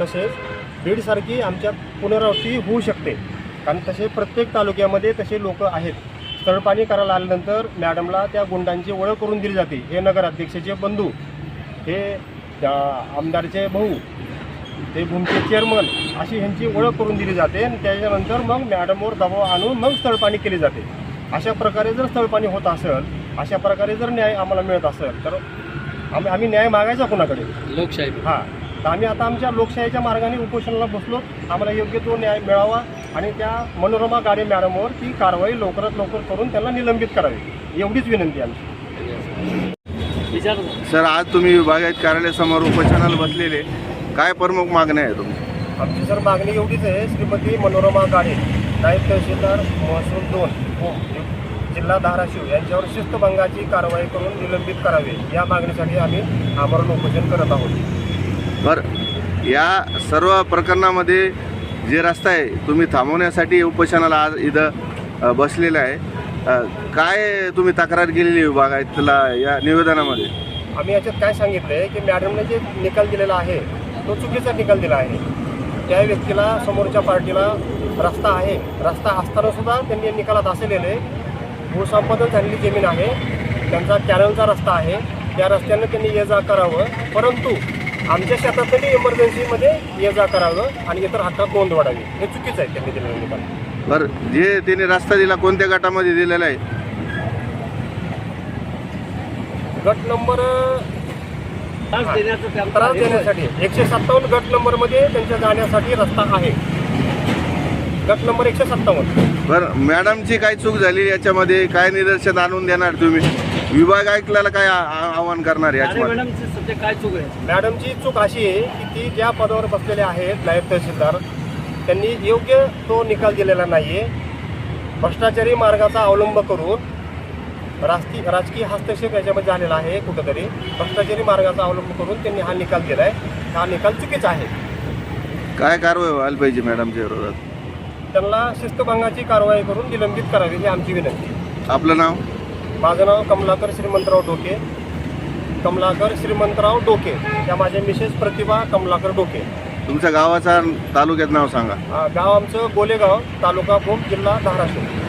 तसेच बीडसारखी आमच्यात पुनरावृत्ती होऊ शकते. कारण तसे प्रत्येक तालुक्यामध्ये तसे लोक आहेत. स्थळपाणी करायला आल्यानंतर मॅडमला त्या गुंडांची ओळख करून दिली जाते. हे नगराध्यक्षाचे बंधू हे त्या आमदारचे भाऊ ते भूमचे चेअरमन अशी ह्यांची ओळख करून दिली जाते आणि त्याच्यानंतर मग मॅडमवर दबाव आणून मग स्थळपाणी केली जाते. अशा प्रकारे जर स्थळपाणी होत असेल अशा प्रकारे जर न्याय आम्हाला मिळत असेल तर आम्ही आम्ही न्याय मागायचा कोणाकडे? लोकशाही हां. तर आम्ही आता आमच्या लोकशाहीच्या मार्गाने उपोषणाला बसलो. आम्हाला योग्य तो न्याय मिळावा आणि त्या मनोरमा गाडे मॅडमवर ती कारवाई लवकरात लवकर करून त्यांना निलंबित करावी. एवढीच विनंती आहे आमची. सर आज तुम्ही विभागात कार्यालयासमोर उपोषणाला बसलेले. काय प्रमुख मागण्या आहे तुमच्या आमची सर मागणी एवढीच आहे श्रीमती मनोरमा गाडे नायब तहसीलदार महसूल दोन जिल्हा धाराशिव यांच्यावर शिस्तभंगाची कारवाई करून निलंबित करावे या मागणीसाठी आम्ही आमरण उपोषण करत आहोत. बरं. या सर्व प्रकरणामध्ये जे रस्ता आहे तुम्ही थांबवण्यासाठी उपोषणाला आज इथं बसलेला बसलेलं आहे. काय तुम्ही तक्रार केलेली विभाग आहेत तुला या निवेदनामध्ये? आम्ही याच्यात काय सांगितलं आहे की मॅडमने जे निकाल दिलेला आहे तो चुकीचा निकाल दिला आहे. त्या व्यक्तीला समोरच्या पार्टीला रस्ता आहे. रस्ता असताना सुद्धा त्यांनी निकालात असे लिहिले भूसंपादन झालेली जमीन आहे. त्यांचा कॅनलचा रस्ता आहे. त्या रस्त्यानं त्यांनी ये जा करावं. परंतु आमच्या शेतात त्यांनी इमर्जन्सीमध्ये ये जा करावं आणि इतर हक्कात नोंद वाढावी. हे चुकीचं आहे त्यांनी दिलेलं निकाल. बरं जे त्यांनी रस्ता दिला कोणत्या गटामध्ये दिलेला आहे? गट नंबर त्रास. देण्यासाठी. एकशे सत्तावन्न गट नंबरमध्ये त्यांच्या जाण्यासाठी रस्ता आहे. गट नंबर एकशे सत्तावन्न. बरं मॅडमची काय चूक झाली याच्यामध्ये? काय निदर्शन आणून देणार तुम्ही? विभाग ऐकल्याला काय आ- आव्हान करणार याच्यामध्ये मॅडमची सध्या काय चूक आहे? मॅडमची चूक अशी आहे की ती ज्या पदावर बसलेले आहेत नायब तहसीलदार त्यांनी योग्य तो निकाल दिलेला नाही आहे भ्रष्टाचारी मार्गाचा अवलंब करून राजकीय राजकीय हस्तक्षेप याच्यामध्ये झालेला आहे कुठंतरी. भ्रष्टाचारी मार्गाचा अवलंब करून त्यांनी हा निकाल दिला आहे हा निकाल चुकीचा आहे. काय कारवाई व्हायला पाहिजे मॅडमच्या विरोधात? त्यांना शिस्तभंगाची कारवाई करून निलंबित करावी ही आमची विनंती आपलं नाव? माझं नाव कमलाकर श्रीमंतराव डोके. कमलाकर श्रीमंतराव डोके. या माझ्या मिसेस प्रतिभा कमलाकर डोके. तुमच्या गावाचा तालुक्यात नाव सांगा. अं, गाव आमचं गोलेगाव तालुका भूम जिल्हा धाराशिव.